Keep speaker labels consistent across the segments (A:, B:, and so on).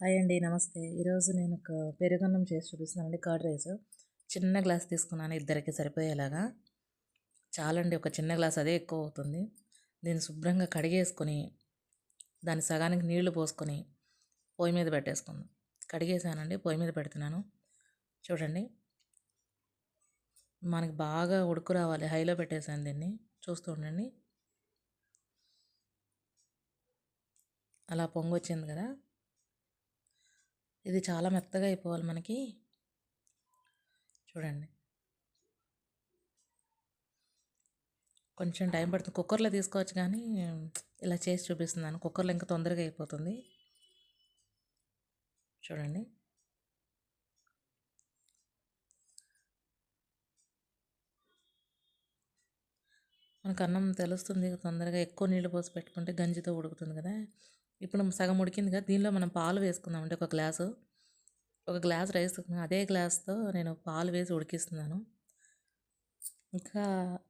A: Hi అండి నమస్తే. ఈరోజు నేను ఒక పెరుగన్నం చేసి చూపిస్తున్నానండి. Curd rice. చిన్న గ్లాస్ తీసుకున్నాను ఇద్దరికి సరిపోయేలాగా. చాలండి ఒక చిన్న గ్లాస్ అదే ఎక్కువ అవుతుంది. దీన్ని శుభ్రంగా కడిగేసుకొని దాని సగానికి నీళ్ళు పోసుకొని పొయ్యి మీద పెట్టేసుకుందాం. కడిగేసానండి పొయ్యి మీద పెడుతున్నాను. చూడండి. మనకి బాగా ఉడుకు రావాలి. హైలో పెట్టేసాను దీన్ని. చూస్తూ ఉండండి. అలా పొంగు వచ్చింది కదా. ఇది చాలా మెత్తగా అయిపోవాలి మనకి. చూడండి. కొంచెం టైం పడుతుంది. కుక్కర్లో తీసుకోవచ్చు కానీ ఇలా చేసి చూపిస్తున్నాను. కుక్కర్లో ఇంకా తొందరగా అయిపోతుంది. చూడండి. మనకు అన్నం తెలుస్తుంది తొందరగా. ఎక్కువ నీళ్ళు పోసి పెట్టుకుంటే గంజితో ఉడుకుతుంది కదా. ఇప్పుడు సగం ఉడికింది కదా దీనిలో మనం పాలు వేసుకుందాం. అంటే ఒక గ్లాసు ఒక గ్లాస్ రైస్ అదే గ్లాస్తో నేను పాలు వేసి ఉడికిస్తున్నాను. ఇంకా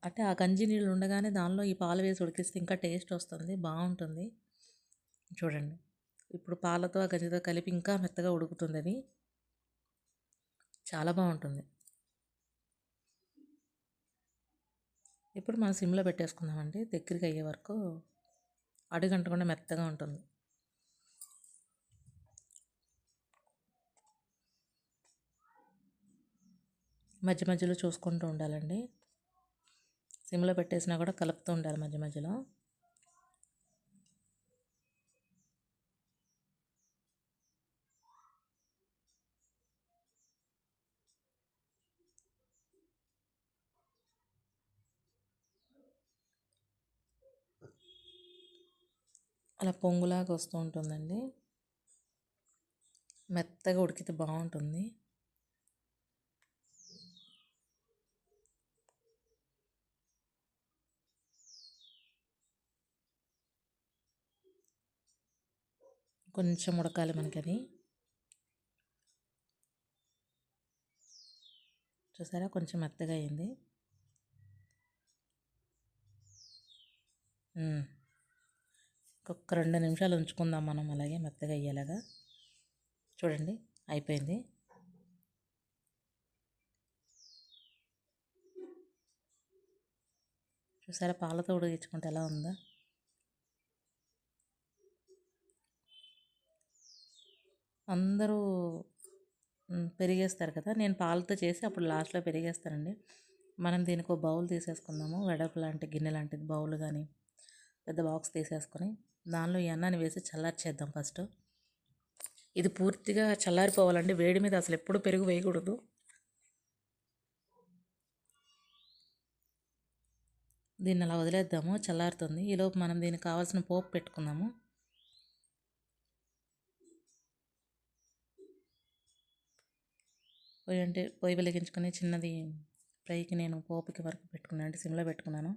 A: అంటే ఆ గంజి నీళ్ళు ఉండగానే దానిలో ఈ పాలు వేసి ఉడికిస్తే ఇంకా టేస్ట్ వస్తుంది బాగుంటుంది. చూడండి. ఇప్పుడు పాలతో ఆ గంజితో కలిపి ఇంకా మెత్తగా ఉడుకుతుంది అది. చాలా బాగుంటుంది. ఇప్పుడు మనం సిమ్లో పెట్టేసుకుందామండి. దగ్గరికి అయ్యే వరకు అడుగంటకుండా మెత్తగా ఉంటుంది. మధ్య మధ్యలో చూసుకుంటూ ఉండాలండి. సిమ్లో పెట్టేసినా కూడా కలుపుతూ ఉండాలి మధ్య మధ్యలో. అలా పొంగులాగా వస్తూ ఉంటుందండి. మెత్తగా ఉడికితే బాగుంటుంది. కొంచెం ఉడకాలి మనకది. చూసారా? కొంచెం మెత్తగా అయింది. ఒక రెండు నిమిషాలు ఉంచుకుందాం మనం అలాగే మెత్తగా అయ్యేలాగా. చూడండి అయిపోయింది. చూసారా? పాలతో ఉడిగించుకుంటే ఎలా ఉందా? అందరూ పెరిగేస్తారు కదా! నేను పాలతో చేసి అప్పుడు లాస్ట్లో పెరిగేస్తానండి. మనం దీనికి ఒక బౌల్ తీసేసుకుందాము. వెడపు లాంటి గిన్నె లాంటిది బౌల్ కానీ పెద్ద బాక్స్ తీసేసుకొని దానిలో ఈ అన్నాన్ని వేసి చల్లార్చేద్దాం ఫస్ట్. ఇది పూర్తిగా చల్లారిపోవాలండి. వేడి మీద అసలు ఎప్పుడు పెరుగు వేయకూడదు. దీన్ని అలా వదిలేద్దాము. చల్లారుతుంది. ఈలోపు మనం దీనికి కావాల్సిన పోపు పెట్టుకుందాము. పొయ్యి అంటే పొయ్యి వెలిగించుకొని చిన్నది ఫ్రైకి నేను పోపుకి వరకు పెట్టుకున్నాను అంటే సిమ్లో పెట్టుకున్నాను.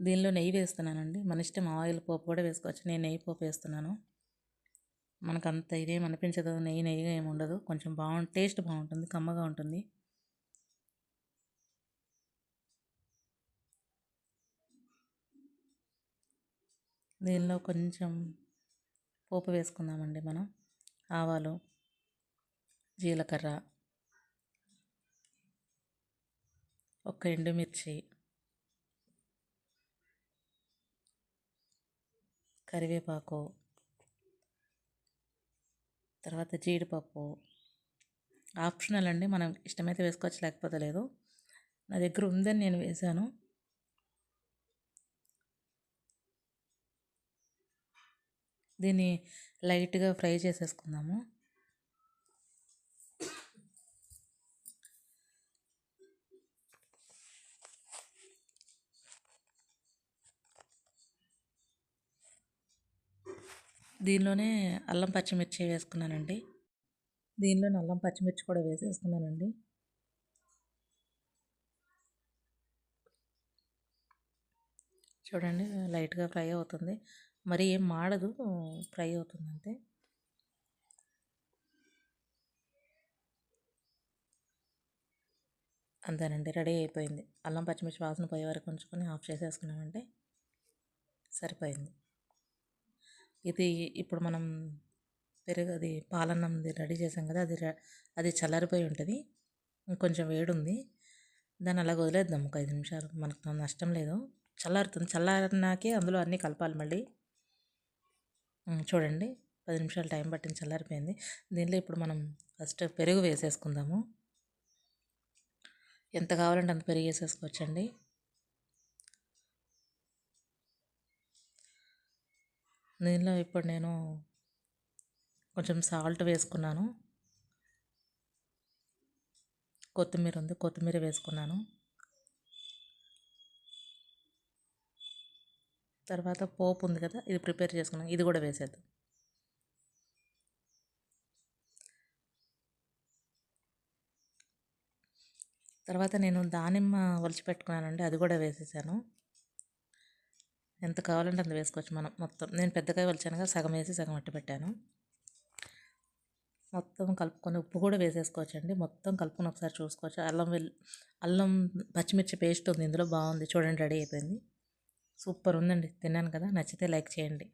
A: దీనిలో నెయ్యి వేస్తున్నానండి. మన ఇష్టం ఆయిల్ పోపు కూడా వేసుకోవచ్చు. నేను నెయ్యి పోపు వేస్తున్నాను. మనకు అంత ఇదేం అనిపించదు. నెయ్యి నెయ్యిగా ఏమి ఉండదు. కొంచెం బాగుంటుంది టేస్ట్ బాగుంటుంది. కమ్మగా ఉంటుంది. దీనిలో కొంచెం పోపు వేసుకుందామండి మనం. ఆవాలు జీలకర్ర ఒక ఎండుమిర్చి కరివేపాకు తర్వాత జీడిపప్పు. ఆప్షనల్ అండి మనం ఇష్టమైతే వేసుకోవచ్చు లేకపోతే లేదు. నా దగ్గర ఉందని నేను వేశాను. దీన్ని లైట్గా ఫ్రై చేసేసుకుందాము. దీనిలోనే అల్లం పచ్చిమిర్చి వేసుకున్నానండి. దీనిలోనే అల్లం పచ్చిమిర్చి కూడా వేసేసుకున్నానండి. చూడండి లైట్గా ఫ్రై అవుతుంది. మరి ఏం మాడదు ఫ్రై అవుతుంది అంతే అంతేనండి రెడీ అయిపోయింది. అల్లం పచ్చిమిర్చి వాసన పోయే వరకు ఉంచుకొని ఆఫ్ చేసేసుకున్నామంటే సరిపోయింది. ఇది ఇప్పుడు మనం పెరుగు అది పాలన్నంది రెడీ చేసాం కదా అది అది చల్లారిపోయి ఉంటుంది. కొంచెం వేడి ఉంది దాన్ని అలాగ వదిలేద్దాం ఒక ఐదు నిమిషాలు. మనకు నష్టం లేదు. చల్లారుతుంది. చల్లారినాకే అందులో అన్నీ కలపాలి మళ్ళీ. చూడండి. పది నిమిషాలు టైం పట్టింది చల్లారిపోయింది. దీనిలో ఇప్పుడు మనం ఫస్ట్ పెరుగు వేసేసుకుందాము. ఎంత కావాలంటే అంత పెరుగు వేసేసుకోవచ్చండి. దీనిలో ఇప్పుడు నేను కొంచెం సాల్ట్ వేసుకున్నాను. కొత్తిమీర ఉంది కొత్తిమీర వేసుకున్నాను. తర్వాత పోపు ఉంది కదా ఇది ప్రిపేర్ చేసుకున్నాను. ఇది కూడా వేసేద్దాం. తర్వాత నేను దానిమ్మ ఒలిచి పెట్టుకున్నానండి అది కూడా వేసేసాను. ఎంత కావాలంటే అంత వేసుకోవచ్చు మనం మొత్తం. నేను పెద్దగా ఒలిచాను సగం వేసి సగం అట్టి పెట్టాను. మొత్తం కలుపుకొని ఉప్పు కూడా వేసేసుకోవచ్చండి. మొత్తం కలుపుకొని ఒకసారి చూసుకోవచ్చు. అల్లం వెల్లు అల్లం పచ్చిమిర్చి పేస్ట్ ఉంది ఇందులో బాగుంది. చూడండి రెడీ అయిపోయింది. సూపర్ ఉందండి. తిన్నాను కదా నచ్చితే లైక్ చేయండి.